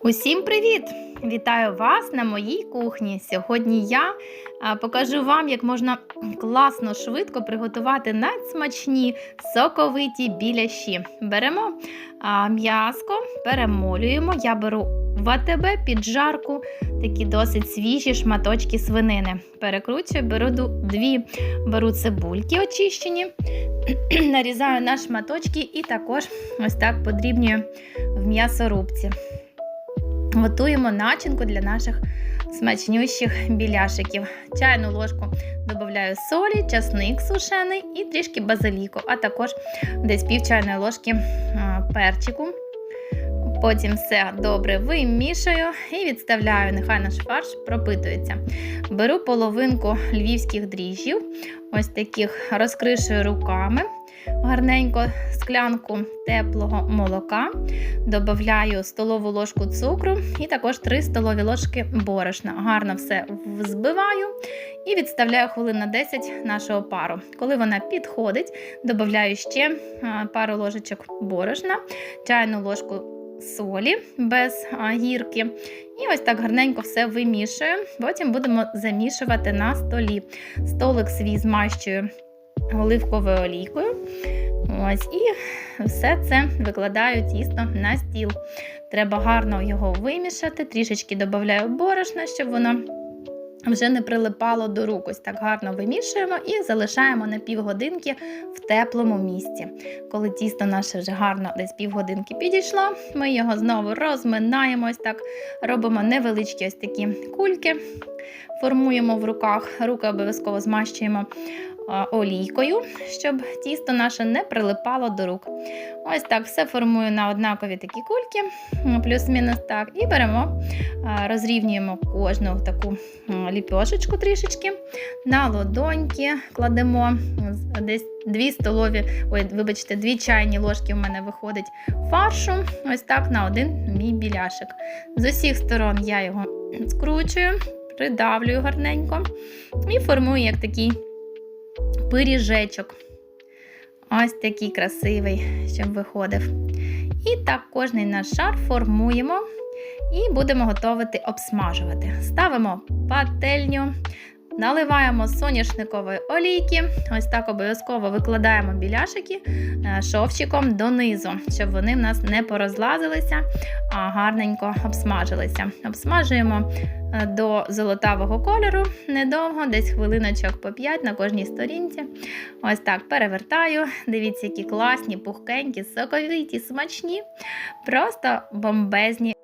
Усім привіт! Вітаю вас на моїй кухні. Сьогодні я покажу вам, як можна класно, швидко приготувати надсмачні соковиті біляші. Беремо м'яско, перемолюємо. Я беру в АТБ під жарку такі досить свіжі шматочки свинини. Перекручую, беру дві беру цибульки очищені, нарізаю на шматочки і також ось так подрібнюю в м'ясорубці. Готуємо начинку для наших смачнющих біляшиків. Чайну ложку додаю солі, часник сушений і трішки базиліку, а також десь пів чайної ложки перчику. Потім все добре вимішую і відставляю, нехай наш фарш пропитується. Беру половинку львівських дріжджів, ось таких розкришую руками. Гарненько склянку теплого молока, додаю столову ложку цукру і також 3 столові ложки борошна. Гарно все взбиваю і відставляю хвилин на 10 нашого пару. Коли вона підходить, додаю ще пару ложечок борошна, чайну ложку солі без гірки. І ось так гарненько все вимішую. Потім будемо замішувати на столі. Столик свій змащую оливковою олійкою. Ось, і все це викладаю тісто на стіл. Треба гарно його вимішати, трішечки додаю борошна, щоб воно вже не прилипало до рук. Ось так гарно вимішуємо і залишаємо на півгодинки в теплому місці. Коли тісто наше вже гарно десь півгодинки підійшло, ми його знову розминаємо, ось так робимо невеличкі ось такі кульки, формуємо в руках, руки обов'язково змащуємо олійкою, щоб тісто наше не прилипало до рук. Ось так все формую на однакові такі кульки, плюс-мінус так. І беремо, розрівнюємо кожну таку ліпьошечку трішечки. На ладоньки кладемо десь 2 столові, ой, вибачте, 2 чайні ложки у мене виходить фаршу. Ось так на один мій біляшик. З усіх сторон я його скручую, придавлюю гарненько і формую як такий пиріжечок. Ось такий красивий, щоб виходив. І так кожний наш шар формуємо і будемо готувати обсмажувати. Ставимо пательню, наливаємо соняшникової олійки. Ось так обов'язково викладаємо біляшики е, шовчиком донизу, щоб вони в нас не порозлазилися, а гарненько обсмажилися. Обсмажуємо е, до золотавого кольору недовго, десь хвилиночок по 5 на кожній сторінці. Ось так перевертаю. Дивіться, які класні, пухкенькі, соковиті, смачні, просто бомбезні